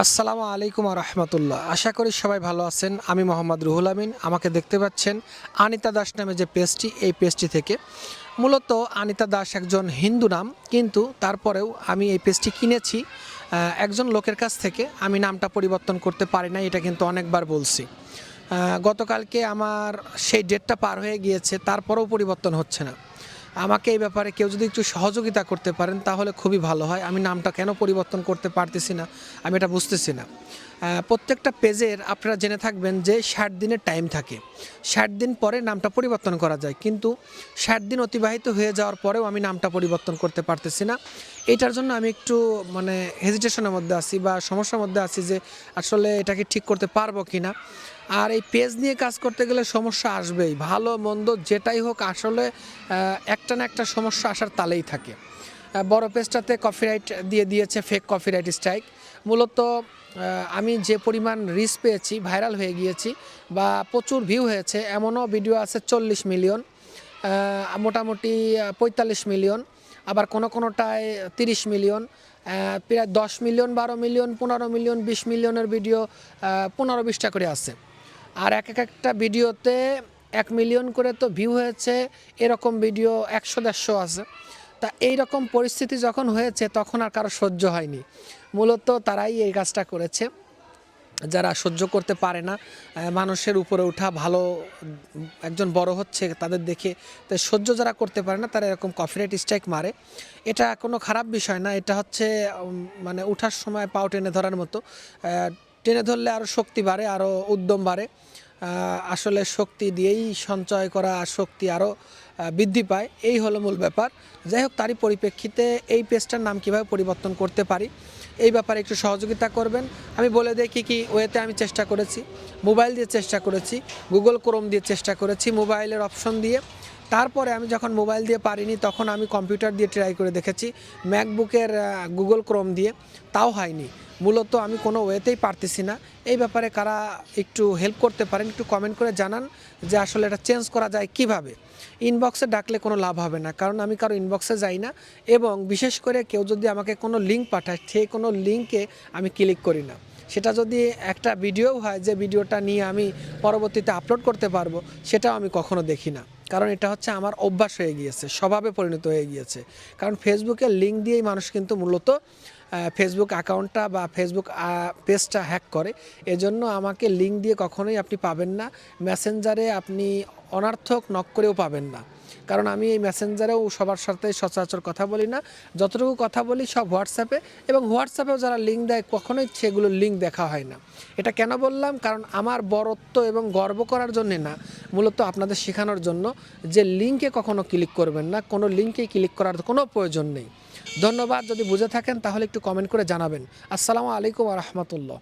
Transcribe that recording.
আসসালামু আলাইকুম রহমতুল্লাহ। আশা করি সবাই ভালো আছেন। আমি মোহাম্মদ রুহুল আমিন। আমাকে দেখতে পাচ্ছেন আনিতা দাস নামে যে পেজটি, এই পেজটি থেকে। মূলত আনিতা দাস একজন হিন্দু নাম, কিন্তু তারপরেও আমি এই পেজটি কিনেছি। একজন লোকের কাছ থেকে আমি নামটা পরিবর্তন করতে পারি না এটা কিন্তু অনেকবার বলছি। গতকালকে আমার সেই ডেটটা পার হয়ে গিয়েছে, তারপরেও পরিবর্তন হচ্ছে না। আমাকে এই ব্যাপারে কেউ যদি একটু সহযোগিতা করতে পারেন, তাহলে খুবই ভালো হয়। আমি নামটা কেন পরিবর্তন করতে পারতেছি না? আমি এটা বুঝতেছি না। প্রত্যেকটা পেজের আপনারা জেনে থাকবেন যে ষাট দিনের টাইম থাকে। ষাট দিন পরে নামটা পরিবর্তন করা যায়। কিন্তু ষাট দিন অতিবাহিত হয়ে যাওয়ার পরেও আমি নামটা পরিবর্তন করতে পারতেছি না। এটার জন্য আমি একটু মানে হেজিটেশনের মধ্যে আছি বা সমস্যার মধ্যে আছি যে আসলে এটাকে ঠিক করতে পারব কি না আর এই পেজ নিয়ে কাজ করতে গেলে সমস্যা আসবেই। ভালো, মন্দ, যেটাই হোক আসলে একটা না একটা সমস্যা আসার তালেই থাকে। বড় পেজটাতে কপিরাইট দিয়ে দিয়েছে ফেক কপিরাইট স্ট্রাইক মূলত আমি যে পরিমাণ রিচ পেয়েছি ভাইরাল হয়ে গিয়েছি বা প্রচুর ভিউ হয়েছে, এমনও ভিডিও আছে চল্লিশ মিলিয়ন মোটামুটি পঁয়তাল্লিশ মিলিয়ন আবার কোনো কোনোটায় তিরিশ মিলিয়ন প্রায় দশ মিলিয়ন বারো মিলিয়ন পনেরো মিলিয়ন বিশ মিলিয়নের ভিডিও পনেরো বিশটা করে আছে। আর এক এক একটা ভিডিওতে এক মিলিয়ন করে তো ভিউ হয়েছে, এরকম ভিডিও একশো দেড়শো আছে। তা এই রকম পরিস্থিতি যখন হয়েছে, তখন আর কারও সহ্য হয়নি। মূলত তারাই এই কাজটা করেছে। যারা সহ্য করতে পারে না মানুষের উপরে ওঠা ভালো, একজন বড় হচ্ছে তাদের দেখে তাই সহ্য যারা করতে পারে না, তারা এরকম কফিরাইট স্ট্রাইক মারে। এটা কোনো খারাপ বিষয় না, এটা হচ্ছে মানে উঠার সময় পাও টেনে ধরার মতো। টেনে ধরলে আরও শক্তি বাড়ে আরও উদ্যম বাড়ে। আসলে শক্তি দিয়েই সঞ্চয় করা শক্তি আরও বৃদ্ধি পায়। এই হলো মূল ব্যাপার। যাই হোক, তারই পরিপ্রেক্ষিতে এই পেজটার নাম কীভাবে পরিবর্তন করতে পারি, এই ব্যাপারে একটু সহযোগিতা করবেন। আমি বলে দেখি কী কী ওয়েতে আমি চেষ্টা করেছি। মোবাইল দিয়ে চেষ্টা করেছি, গুগল ক্রোম দিয়ে চেষ্টা করেছি মোবাইলের অপশন দিয়ে। তারপরে আমি যখন মোবাইল দিয়ে পারিনি, তখন আমি কম্পিউটার দিয়ে ট্রাই করে দেখেছি। ম্যাকবুকের গুগল ক্রোম দিয়ে। তাও হয়নি। মূলত আমি কোনো ওয়েতেই পারতেছি না। এই ব্যাপারে কারা একটু হেল্প করতে পারেন, একটু কমেন্ট করে জানান যে আসলে এটা চেঞ্জ করা যায় কীভাবে। ইনবক্সে ডাকলে কোনো লাভ হবে না, কারণ আমি কারও ইনবক্সে যাই না। এবং বিশেষ করে কেউ যদি আমাকে কোনো লিঙ্ক পাঠায় সেই কোনো লিঙ্কে আমি ক্লিক করি না। সেটা যদি একটা ভিডিও হয় যে ভিডিওটা নিয়ে আমি পরবর্তীতে আপলোড করতে পারব, সেটাও আমি কখনো দেখি না। কারণ এটা হচ্ছে আমার অভ্যাস হয়ে গিয়েছে, স্বভাবে পরিণত হয়ে গিয়েছে। কারণ ফেসবুকে লিঙ্ক দিয়েই মানুষ কিন্তু মূলত ফেসবুক অ্যাকাউন্টটা বা ফেসবুক পেজটা হ্যাক করে। এজন্য আমাকে লিঙ্ক দিয়ে কখনোই আপনি পাবেন না। মেসেঞ্জারে আপনি অনার্থক নক করেও পাবেন না। কারণ আমি এই মেসেঞ্জারেও সবার সাথে সচরাচর কথা বলি না। যতটুকু কথা বলি সব হোয়াটসঅ্যাপে এবং হোয়াটসঅ্যাপেও যারা লিঙ্ক দেয়, কখনোই সেগুলো লিঙ্ক দেখা হয় না। এটা কেন বললাম? কারণ আমার বরত্ব এবং গর্ব করার জন্যে না, মূলত আপনাদের শেখানোর জন্য যে লিঙ্কে কখনো ক্লিক করবেন না। কোনো লিঙ্কে ক্লিক করার কোনো প্রয়োজন নেই। ধন্যবাদ। যদি বুঝে থাকেন তাহলে একটু কমেন্ট করে জানাবেন। আসসালামু আলাইকুম রহমতুল্লাহ।